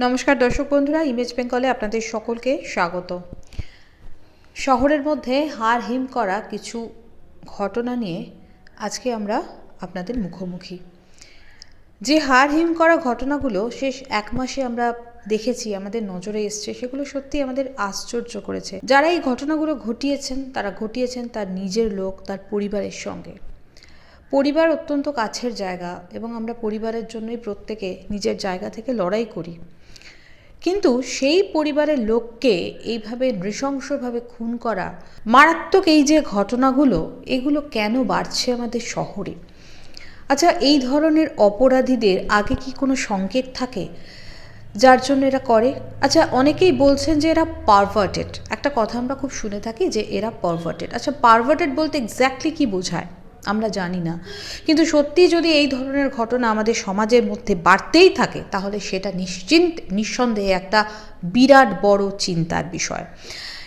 নমস্কার দর্শক বন্ধুরা ইমেজ বেঙ্গলে আপনাদের সকলকে স্বাগত। শহরের মধ্যে হার হিম করা কিছু ঘটনা নিয়ে আজকে আমরা আপনাদের মুখোমুখি। যে হার হিম করা ঘটনাগুলো শেষ এক মাসে আমরা দেখেছি, আমাদের নজরে এসছে, সেগুলো সত্যি আমাদের আশ্চর্য করেছে। যারা এই ঘটনাগুলো ঘটিয়েছেন, তারা ঘটিয়েছেন তার নিজের লোক, তার পরিবারের সঙ্গে। পরিবার অত্যন্ত কাছের জায়গা এবং আমরা পরিবারের জন্যই প্রত্যেকে নিজের জায়গা থেকে লড়াই করি। কিন্তু সেই পরিবারের লোককে এইভাবে নৃশংসভাবে খুন করা, মারাত্মক এই যে ঘটনাগুলো, এগুলো কেন বাড়ছে আমাদের শহরে? আচ্ছা এই ধরনের অপরাধীদের আগে কি কোনো সংকেত থাকে যার জন্য এরা করে? আচ্ছা অনেকেই বলছেন যে এরা পারভার্টেড একটা কথা আমরা খুব শুনে থাকি যে এরা পারভার্টেড আচ্ছা পারভার্টেড বলতে এক্স্যাক্টলি কি বোঝায়? আমরা জানি না। কিন্তু সত্যি যদি এই ধরনের ঘটনা আমাদের সমাজের মধ্যে বাড়তেই থাকে, তাহলে সেটা নিশ্চিন্ত নিঃসন্দেহে একটা বিরাট বড় চিন্তার বিষয়।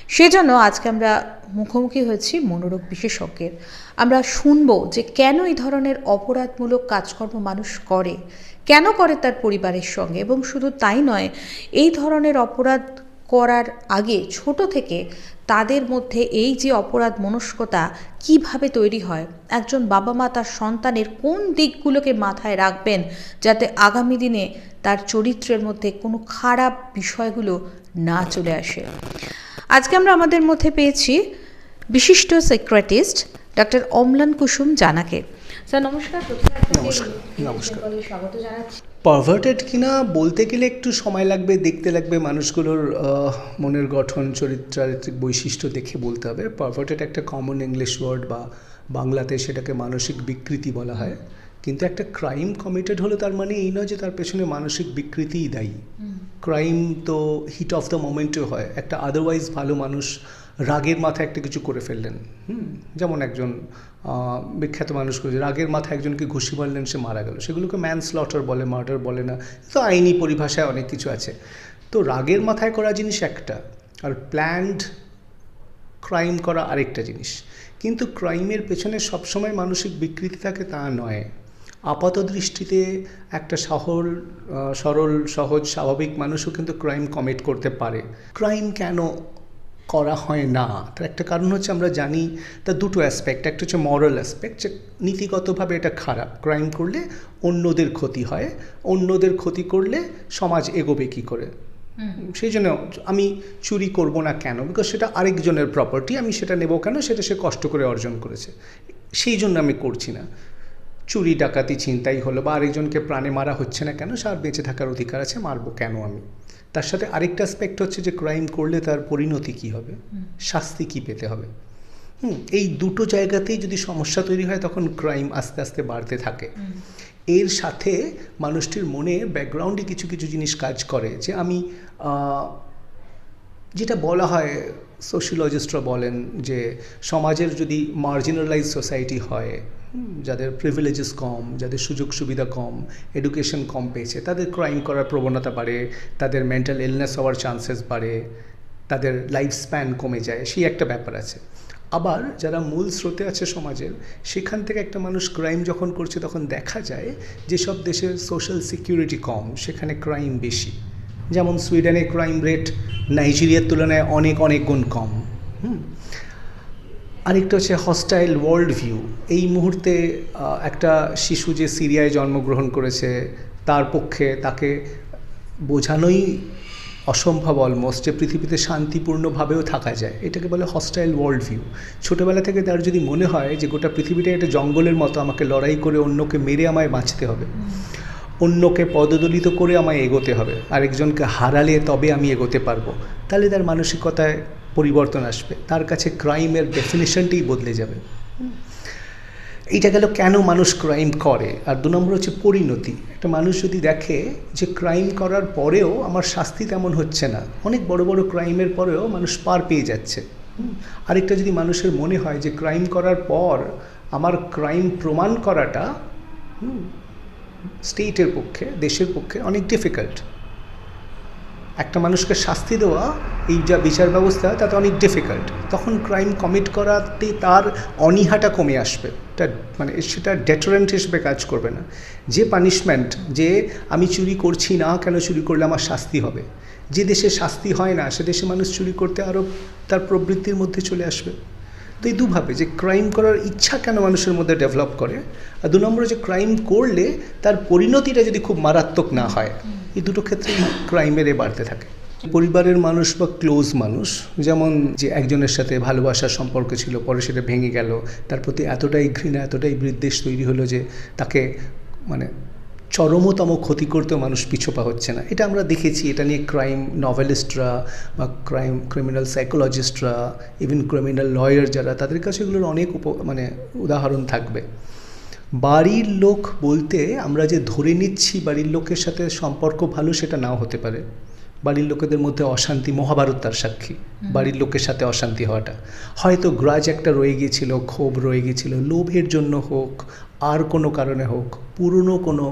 সেজন্য আজকে আমরা মুখোমুখি হয়েছি মনোরোগ বিশেষজ্ঞের। আমরা শুনব যে কেন এই ধরনের অপরাধমূলক কাজকর্ম মানুষ করে, কেন করে তার পরিবারের সঙ্গে, এবং শুধু তাই নয়, এই ধরনের অপরাধ করার আগে ছোট থেকে তাদের মধ্যে এই যে অপরাধ মনস্কতা কীভাবে তৈরি হয়, একজন বাবা মা তার সন্তানের কোন দিকগুলোকে মাথায় রাখবেন যাতে আগামী দিনে তার চরিত্রের মধ্যে কোনো খারাপ বিষয়গুলো না চলে আসে? আজকে আমরা আমাদের মধ্যে পেয়েছি বিশিষ্ট সেক্রেটিস্ট ডক্টর অম্লান কুসুম জানাকে। স্যার নমস্কার নমস্কার, নমস্কার। স্বাগত জানাচ্ছি। পারভার্টেড কিনা বলতে গেলে একটু সময় লাগবে দেখতে লাগবে মানুষগুলোর মনের গঠন চরিত্রারিত্রিক বৈশিষ্ট্য দেখে বলতে হবে। পারভার্টেড একটা কমন ইংলিশ ওয়ার্ড বা বাংলাতে সেটাকে মানসিক বিকৃতি বলা হয়। কিন্তু একটা ক্রাইম কমিটেড হলে তার মানে এই নয় যে তার পেছনে মানসিক বিকৃতিই দায়ী। ক্রাইম তো হিট অফ দ্য মোমেন্টেও হয়। একটা আদারওয়াইজ ভালো মানুষ রাগের মাথায় একটা কিছু করে ফেললেন। হুম? যেমন একজন বিখ্যাত মানুষ করেছে রাগের মাথায় একজনকে ঘুষি মারলেন সে মারা গেল। সেগুলোকে ম্যান স্লটার বলে মার্ডার বলে না। তো আইনি পরিভাষায় অনেক কিছু আছে। তো রাগের মাথায় করা জিনিস একটা আর প্ল্যান্ড ক্রাইম করা আরেকটা জিনিস। কিন্তু ক্রাইমের পেছনে সবসময় মানসিক বিকৃতি থাকে তা নয়। আপাত দৃষ্টিতে একটা আহ, সরল সহজ স্বাভাবিক মানুষও কিন্তু ক্রাইম কমিট করতে পারে। ক্রাইম কেন করা হয় না। তার একটা কারণ হচ্ছে আমরা জানি তার দুটো অ্যাসপেক্ট একটা হচ্ছে মরাল অ্যাসপেক্ট যে নীতিগতভাবে এটা খারাপ। ক্রাইম করলে অন্যদের ক্ষতি হয় অন্যদের ক্ষতি করলে সমাজ এগোবে কী করে? সেই জন্য আমি চুরি করব না কেন? বিকজ সেটা আরেকজনের প্রপার্টি আমি সেটা নেব কেন? সেটা সে কষ্ট করে অর্জন করেছে। সেই জন্য আমি করছি না। চুরি ডাকাতি ছিনতাই হলো বা আরেকজনকে প্রাণে মারা হচ্ছে না কেন? সে আর বেঁচে থাকার অধিকার আছে মারবো কেন আমি? তার সাথে আরেকটা অ্যাসপেক্ট হচ্ছে যে ক্রাইম করলে তার পরিণতি কি হবে? শাস্তি কি পেতে হবে? হুম, এই দুটো জায়গাতেই যদি সমস্যা তৈরি হয়, তখন ক্রাইম আস্তে আস্তে বাড়তে থাকে। এর সাথে মানুষটির মনে ব্যাকগ্রাউন্ডে কিছু কিছু জিনিস কাজ করে। যে আমি যেটা বলা হয় সোশিওলজিস্টরা বলেন যে সমাজের যদি মার্জিনালাইজ সোসাইটি হয় যাদের প্রিভিলেজেস কম, যাদের সুযোগ সুবিধা কম এডুকেশন কম পেয়েছে, তাদের ক্রাইম করার প্রবণতা বাড়ে, তাদের মেন্টাল ইলনেস হওয়ার চান্সেস বাড়ে, তাদের লাইফ স্প্যান কমে যায়, সেই একটা ব্যাপার আছে। আবার যারা মূল স্রোতে আছে সমাজের, সেখান থেকে একটা মানুষ ক্রাইম যখন করছে তখন দেখা যায় যেসব দেশের সোশ্যাল সিকিউরিটি কম, সেখানে ক্রাইম বেশি। যেমন সুইডেনে ক্রাইম রেট নাইজেরিয়ার তুলনায় অনেক অনেক গুণ কম। হুম? আরেকটা হচ্ছে হস্টাইল ওয়ার্ল্ড ভিউ এই মুহূর্তে একটা শিশু যে সিরিয়ায় জন্মগ্রহণ করেছে, তার পক্ষে তাকে বোঝানোই অসম্ভব অলমোস্ট যে পৃথিবীতে শান্তিপূর্ণভাবেও থাকা যায়। এটাকে বলে হস্টাইল ওয়ার্ল্ড ভিউ ছোটোবেলা থেকে তার যদি মনে হয় যে গোটা পৃথিবীটা একটা জঙ্গলের মতো, আমাকে লড়াই করে অন্যকে মেরে আমায় বাঁচতে হবে। অন্যকে পদদলিত করে আমায় এগোতে হবে। আরেকজনকে হারালে তবে আমি এগোতে পারব। তাহলে তার মানসিকতায় পরিবর্তন আসবে। তার কাছে ক্রাইমের ডেফিনেশনটাই বদলে যাবে। এইটা গেল কেন মানুষ ক্রাইম করে? আর দু নম্বর হচ্ছে পরিণতি। একটা মানুষ যদি দেখে যে ক্রাইম করার পরেও আমার শাস্তি তেমন হচ্ছে না, অনেক বড় বড় ক্রাইমের পরেও মানুষ পার পেয়ে যাচ্ছে। আরেকটা যদি মানুষের মনে হয় যে ক্রাইম করার পর আমার ক্রাইম প্রমাণ করাটা স্টেটের পক্ষে, দেশের পক্ষে অনেক ডিফিকাল্ট একটা মানুষকে শাস্তি দেওয়া, এই যা বিচার ব্যবস্থা, তাতে অনেক ডিফিকাল্ট তখন ক্রাইম কমিট করাতে তার অনীহাটা কমে আসবে। মানে সেটা ডেটারেন্ট হিসেবে কাজ করবে না। যে পানিশমেন্ট যে আমি চুরি করছি না, কেন চুরি করলে আমার শাস্তি হবে? যে দেশে শাস্তি হয় না, সে দেশে মানুষ চুরি করতে আরও তার প্রবৃত্তির মধ্যে চলে আসবে। তো এই দুভাবে যে ক্রাইম করার ইচ্ছা কেন মানুষের মধ্যে ডেভেলপ করে আর দু নম্বরে যে ক্রাইম করলে তার পরিণতিটা যদি খুব মারাত্মক না হয়, এই দুটো ক্ষেত্রে ক্রাইমের এ বাড়তে থাকে। পরিবারের মানুষ বা ক্লোজ মানুষ, যেমন যে একজনের সাথে ভালোবাসার সম্পর্ক ছিল, পরে সেটা ভেঙে গেল, তার প্রতি এতটাই ঘৃণা, এতটাই বিদ্বেষ তৈরি হলো যে তাকে মানে চরমতম ক্ষতি করতেও মানুষ পিছোপা হচ্ছে না। এটা আমরা দেখেছি এটা নিয়ে ক্রাইম নভেলিস্টরা বা ক্রাইম ক্রিমিনাল সাইকোলজিস্টরা ইভেন ক্রিমিনাল লয়ার যারা তাদের কাছে এগুলোর অনেক উপ মানে উদাহরণ থাকবে। বাড়ির লোক বলতে আমরা যে ধরে নিচ্ছি বাড়ির লোকের সাথে সম্পর্ক ভালো সেটা নাও হতে পারে। বাড়ির লোকেদের মধ্যে অশান্তি মহাভারত তার সাক্ষী। বাড়ির লোকের সাথে অশান্তি হওয়াটা। হয়তো গ্রাজ একটা রয়ে গিয়েছিল ক্ষোভ রয়ে গিয়েছিল লোভের জন্য হোক আর কোনো কারণে হোক পুরনো কোনো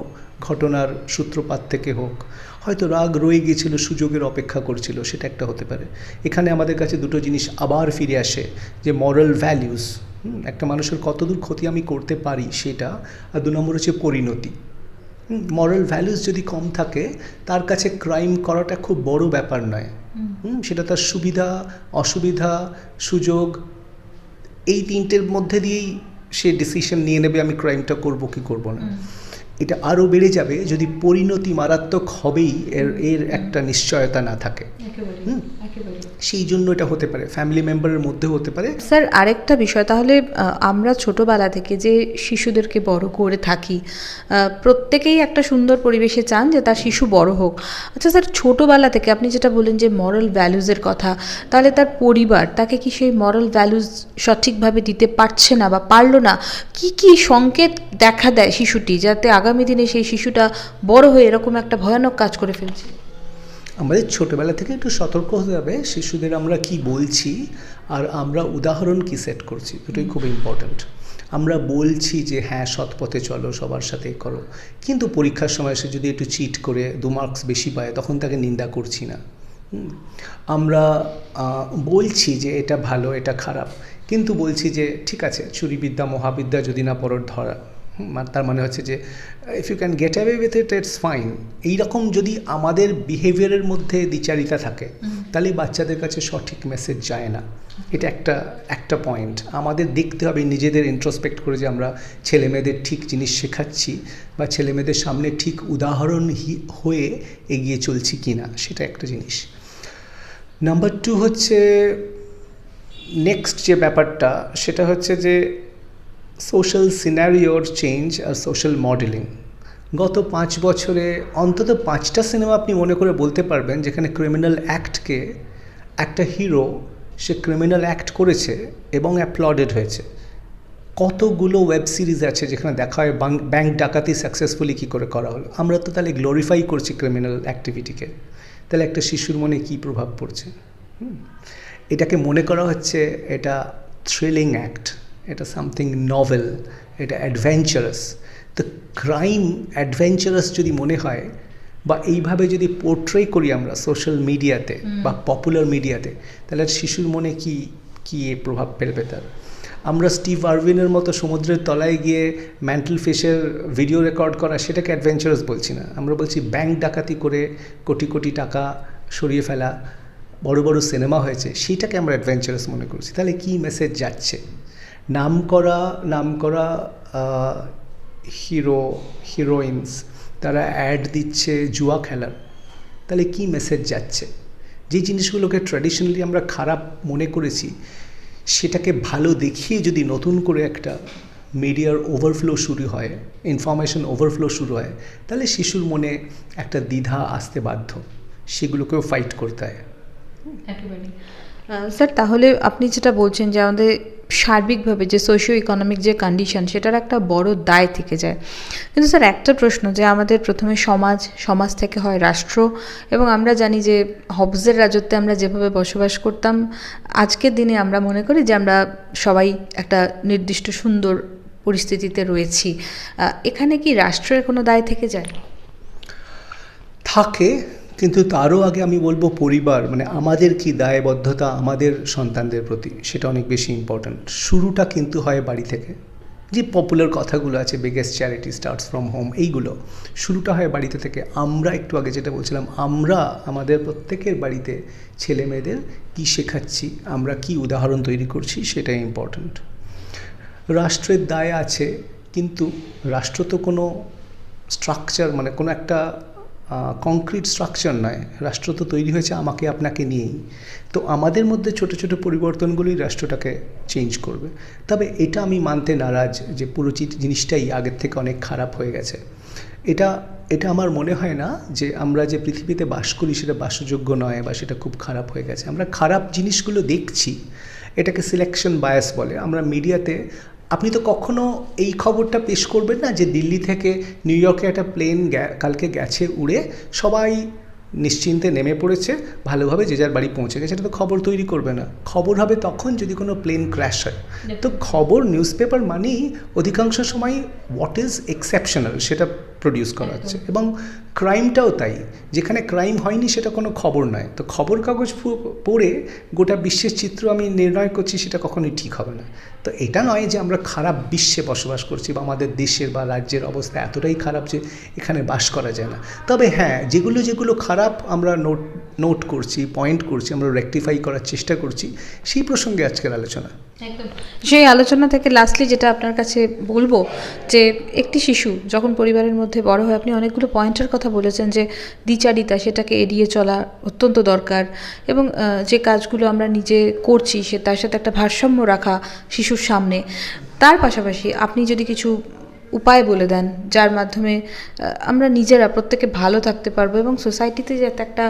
ঘটনার সূত্রপাত থেকে হোক হয়তো রাগ রয়ে গিয়েছিল সুযোগের অপেক্ষা করছিল সেটা একটা হতে পারে। এখানে আমাদের কাছে দুটো জিনিস আবার ফিরে আসে যে মরাল ভ্যালিউস একটা মানুষের কতদূর ক্ষতি আমি করতে পারি সেটা আর দু নম্বর হচ্ছে পরিণতি। মরাল ভ্যালুস যদি কম থাকে তার কাছে ক্রাইম করাটা খুব বড় ব্যাপার নয়। হুম, সেটা তার সুবিধা অসুবিধা সুযোগ এই তিনটের মধ্যে দিয়েই সে ডিসিশন নিয়ে নেবে আমি ক্রাইমটা করব কি করব না। এটা আরও বেড়ে যাবে যদি পরিণতি মারাত্মক হবেই এর এর একটা নিশ্চয়তা না থাকে। হুম। সেই জন্য এটা হতে পারে ফ্যামিলি মেম্বারের মধ্যে হতে পারে। স্যার আরেকটা বিষয় তাহলে আমরা ছোটবেলা থেকে যে শিশুদেরকে বড় করে থাকি প্রত্যেকেই একটা সুন্দর পরিবেশে চান যে তার শিশু বড় হোক। আচ্ছা স্যার ছোটবেলা থেকে আপনি যেটা বললেন যে মরাল ভ্যালুজের কথা তাহলে তার পরিবার তাকে কি সেই মরাল ভ্যালুজ সঠিকভাবে দিতে পারছে না বা পারল না? কি কি সংকেত দেখা দেয় শিশুটি যাতে আগামী দিনে সেই শিশুটা বড় হয়ে এরকম একটা ভয়ানক কাজ করে ফেলছে। আমাদের ছোটবেলা থেকে একটু সতর্ক হতে হবে, শিশুদের আমরা কি বলছি আর আমরা উদাহরণ কি সেট করছি, দুটোই খুব ইম্পর্ট্যান্ট আমরা বলছি যে হ্যাঁ সৎ পথে চলো, সবার সাথে করো। কিন্তু পরীক্ষার সময় সে যদি একটু চিট করে, দু মার্কস বেশি পায়, তখন তাকে নিন্দা করছি না। আমরা বলছি যে, এটা ভালো, এটা খারাপ। কিন্তু বলছি যে, ঠিক আছে, চুরিবিদ্যা, মহাবিদ্যা যদি না পড়ো ধরা তার মানে হচ্ছে যে if you can get away with it it's fine এইরকম যদি আমাদের বিহেভিয়ারের মধ্যে দ্বিচারিতা থাকে তাহলে বাচ্চাদের কাছে সঠিক মেসেজ যায় না। এটা একটা একটা পয়েন্ট আমাদের দেখতে হবে নিজেদের ইন্ট্রোস্পেক্ট করে যে আমরা ছেলে মেয়েদের ঠিক জিনিস শেখাচ্ছি বা ছেলে মেয়েদের সামনে ঠিক উদাহরণ হয়ে এগিয়ে চলছি কি না সেটা একটা জিনিস। নাম্বার টু হচ্ছে নেক্সট যে ব্যাপারটা সেটা হচ্ছে যে সোশ্যাল সিনারিওর চেঞ্জ আর সোশ্যাল মডেলিং গত পাঁচ বছরে অন্তত পাঁচটা সিনেমা আপনি মনে করে বলতে পারবেন যেখানে ক্রিমিনাল অ্যাক্টকে একটা হিরো সে ক্রিমিনাল অ্যাক্ট করেছে এবং অ্যাপ্লডেড হয়েছে। কতগুলো ওয়েব সিরিজ আছে যেখানে দেখা হয় ব্যাংক ডাকাতি সাকসেসফুলি কী করে করা হলো? আমরা তো তাহলে গ্লোরিফাই করছি ক্রিমিনাল অ্যাক্টিভিটিকে তাহলে একটা শিশুর মনে কী প্রভাব পড়ছে? এটাকে মনে করা হচ্ছে এটা থ্রিলিং অ্যাক্ট এটা সামথিং নভেল এটা অ্যাডভেঞ্চারাস তো ক্রাইম অ্যাডভেঞ্চারাস যদি মনে হয় বা এইভাবে যদি পোর্ট্রে করি আমরা সোশ্যাল মিডিয়াতে বা পপুলার মিডিয়াতে তাহলে শিশুর মনে কি কী প্রভাব ফেলবে তার? আমরা স্টিভ আরভিনের মতো সমুদ্রের তলায় গিয়ে ম্যান্টেল ফিশের ভিডিও রেকর্ড করা সেটাকে অ্যাডভেঞ্চারাস বলছি না। আমরা বলছি ব্যাংক ডাকাতি করে কোটি কোটি টাকা সরিয়ে ফেলা বড় বড় সিনেমা হয়েছে সেটাকে আমরা অ্যাডভেঞ্চারাস মনে করছি। তাহলে কি মেসেজ যাচ্ছে? নাম করা নাম করা হিরো হিরোইনস তারা অ্যাড দিচ্ছে জুয়া খেলার। তাহলে কি মেসেজ যাচ্ছে? যে জিনিসগুলোকে ট্র্যাডিশনালি আমরা খারাপ মনে করেছি, সেটাকে ভালো দেখিয়ে যদি নতুন করে একটা মিডিয়ার ওভারফ্লো শুরু হয় ইনফরমেশন ওভারফ্লো শুরু হয়, তাহলে শিশুর মনে একটা দ্বিধা আসতে বাধ্য। সেগুলোকেও ফাইট করতে হয়। স্যার, তাহলে আপনি যেটা বলছেন যে আমাদের সার্বিকভাবে যে সোশিও ইকোনমিক যে কন্ডিশন সেটার একটা বড় দায় থেকে যায়। কিন্তু স্যার, একটা প্রশ্ন যে আমাদের প্রথমে সমাজ সমাজ থেকে হয় রাষ্ট্র, এবং আমরা জানি যে হবসের রাজত্বে আমরা যেভাবে বসবাস করতাম, আজকের দিনে আমরা মনে করি যে আমরা সবাই একটা নির্দিষ্ট সুন্দর পরিস্থিতিতে রয়েছি। এখানে কি রাষ্ট্রের কোনো দায় থেকে যায়? থাকে কিন্তু তারও আগে আমি বলব পরিবার মানে আমাদের কি দায়বদ্ধতা আমাদের সন্তানদের প্রতি, সেটা অনেক বেশি ইম্পর্ট্যান্ট শুরুটা কিন্তু হয় বাড়ি থেকে। যে পপুলার কথাগুলো আছে biggest charity starts from home এইগুলো, শুরুটা হয় বাড়িতে থেকে। আমরা একটু আগে যেটা বলছিলাম, আমরা, আমাদের প্রত্যেকের বাড়িতে ছেলে মেয়েদের কী শেখাচ্ছি, আমরা কি উদাহরণ তৈরি করছি, সেটাই ইম্পর্ট্যান্ট রাষ্ট্রের দায় আছে, কিন্তু রাষ্ট্র তো কোনো স্ট্রাকচার মানে কোনো একটা কংক্রিট স্ট্রাকচার নয়। রাষ্ট্র তো তৈরি হয়েছে আমাকে আপনাকে নিয়েই। তো আমাদের মধ্যে ছোট ছোট পরিবর্তনগুলোই রাষ্ট্রটাকে চেঞ্জ করবে। তবে এটা আমি মানতে নারাজ যে পুরো চি- জিনিসটাই আগের থেকে অনেক খারাপ হয়ে গেছে। এটা এটা আমার মনে হয় না যে আমরা যে পৃথিবীতে বাস করি সেটা বাসযোগ্য নয় বা সেটা খুব খারাপ হয়ে গেছে। আমরা খারাপ জিনিসগুলো দেখছি। এটাকে সিলেকশন বায়াস বলে। আমরা মিডিয়াতে আপনি তো কখনো এই খবরটা পেশ করবেন না যে দিল্লি থেকে নিউ ইয়র্কে একটা প্লেন কালকে গেছে উড়ে সবাই নিশ্চিন্তে নেমে পড়েছে ভালোভাবে যে যার বাড়ি পৌঁছে গেছে এটা তো খবর তৈরি করবে না। খবর হবে তখন যদি কোনো প্লেন ক্র্যাশ হয়। তো খবর নিউজ পেপার মানেই অধিকাংশ সময় হোয়াট ইজ এক্সেপশনাল সেটা প্রডিউস করা হচ্ছে। এবং ক্রাইমটাও তাই। যেখানে ক্রাইম হয়নি সেটা কোনো খবর নয়। তো খবর কাগজ পড়ে গোটা বিশ্বের চিত্র আমি নির্ণয় করছি সেটা কখনোই ঠিক হবে না। তো এটা নয় যে আমরা খারাপ বিশ্বে বসবাস করছি বা আমাদের দেশের বা রাজ্যের অবস্থা এতটাই খারাপ যে এখানে বাস করা যায় না। তবে হ্যাঁ যেগুলো যেগুলো খারাপ আমরা নোট নোট করছি পয়েন্ট করছি, আমরা রেকটিফাই করার চেষ্টা করছি, সেই প্রসঙ্গে আজকের আলোচনা। সেই আলোচনা থেকে লাস্টলি যেটা আপনার কাছে বলব, যে একটি শিশু যখন পরিবারের মধ্যে বড় হয়, আপনি অনেকগুলো পয়েন্টের কথা বলেছেন যে দ্বিচারিতা, সেটাকে এড়িয়ে চলা অত্যন্ত দরকার এবং যে কাজগুলো আমরা নিজে করছি, সে তার সাথে একটা ভারসাম্য রাখা শিশুর সামনে। তার পাশাপাশি আপনি যদি কিছু উপায় বলে দেন, যার মাধ্যমে আমরা নিজেরা প্রত্যেকে ভালো থাকতে পারব এবং সোসাইটিতে যাতে একটা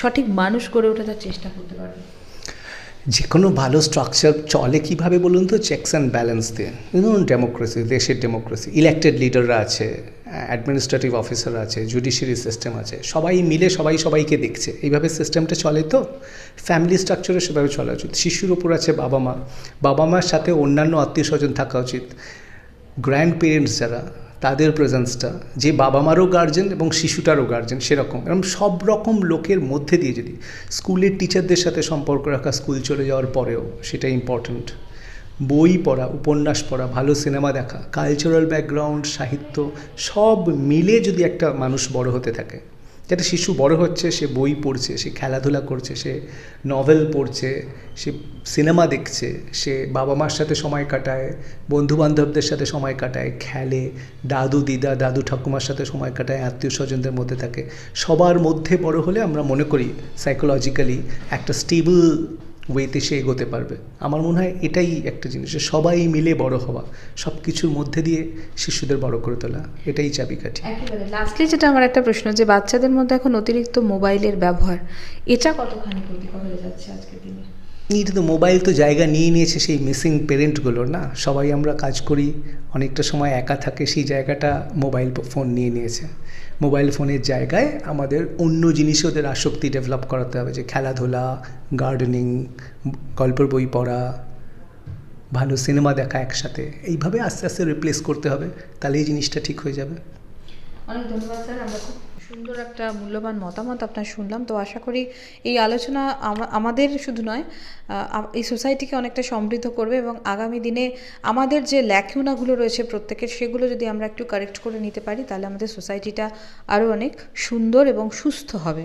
সঠিক মানুষ গড়ে ওঠে তার চেষ্টা করতে পারব যে কোনো ভালো স্ট্রাকচার চলে কীভাবে বলুন তো? চেকস অ্যান্ড ব্যালেন্স দিয়ে। ধরুন ডেমোক্রেসি দেশের ডেমোক্রেসি ইলেক্টেড লিডাররা আছে অ্যাডমিনিস্ট্রেটিভ অফিসার আছে জুডিশিয়ারি সিস্টেম আছে, সবাই মিলে সবাই সবাইকে দেখছে। এইভাবে সিস্টেমটা চলে তো? ফ্যামিলি স্ট্রাকচারে সেভাবে চলা উচিত। শিশুর ওপর আছে বাবা মা বাবা মার সাথে অন্যান্য আত্মীয় স্বজন থাকা উচিত। গ্র্যান্ড পেরেন্টস যারা, তাদের প্রেজেন্সটা যে বাবা মারও গার্জেন এবং শিশুটারও গার্জেন সেরকম। এরকম সব রকম লোকের মধ্যে দিয়ে যদি স্কুলের টিচারদের সাথে সম্পর্ক রাখা স্কুল চলে যাওয়ার পরেও সেটা ইম্পর্ট্যান্ট বই পড়া, উপন্যাস পড়া, ভালো সিনেমা দেখা কালচারাল ব্যাকগ্রাউন্ড সাহিত্য সব মিলে যদি একটা মানুষ বড় হতে থাকে। যাতে শিশু বড় হচ্ছে, সে বই পড়ছে, সে খেলাধুলা করছে, সে নভেল পড়ছে, সে সিনেমা দেখছে, সে বাবা মার সাথে সময় কাটায় বন্ধু বান্ধবদের সাথে সময় কাটায়, খেলে, দাদু দিদা, দাদু ঠাকুমার সাথে সময় কাটায়, আত্মীয় স্বজনদের মধ্যে থাকে। সবার মধ্যে বড় হলে আমরা মনে করি সাইকোলজিক্যালি একটা স্টেবল ওয়েতে সে এগোতে পারবে। আমার মনে হয় এটাই একটা জিনিস যে সবাই মিলে বড় হওয়া সব কিছুর মধ্যে দিয়ে শিশুদের বড় করে তোলা এটাই চাবিকাঠি। লাস্টলি যেটা আমার একটা প্রশ্ন যে বাচ্চাদের মধ্যে এখন অতিরিক্ত মোবাইলের ব্যবহার এটা কতখানি ক্ষতিকর হয়ে যাচ্ছে আজকের দিনে? এটা তো মোবাইল তো জায়গা নিয়ে নিয়েছে সেই মিসিং পেরেন্টগুলোর না? সবাই আমরা কাজ করি অনেকটা সময় একা থাকে সেই জায়গাটা মোবাইল ফোন নিয়ে নিয়েছে। মোবাইল ফোনের জায়গায় আমাদের অন্য জিনিসে ওদের আসক্তি ডেভেলপ করাতে হবে, যে খেলাধুলা গার্ডেনিং গল্পের বই পড়া, ভালো সিনেমা দেখা একসাথে, এইভাবে আস্তে আস্তে রিপ্লেস করতে হবে তাহলে এই জিনিসটা ঠিক হয়ে যাবে। অনেক ধন্যবাদ, স্যার। আমরা খুব সুন্দর একটা মূল্যবান মতামত আপনার শুনলাম। তো আশা করি এই আলোচনা আমাদের শুধু নয় এই সোসাইটিকে অনেকটা সমৃদ্ধ করবে এবং আগামী দিনে আমাদের যে ল্যাকিউনাগুলো রয়েছে প্রত্যেকের, সেগুলো যদি আমরা একটু কারেক্ট করে নিতে পারি, তাহলে আমাদের সোসাইটিটা আরও অনেক সুন্দর এবং সুস্থ হবে।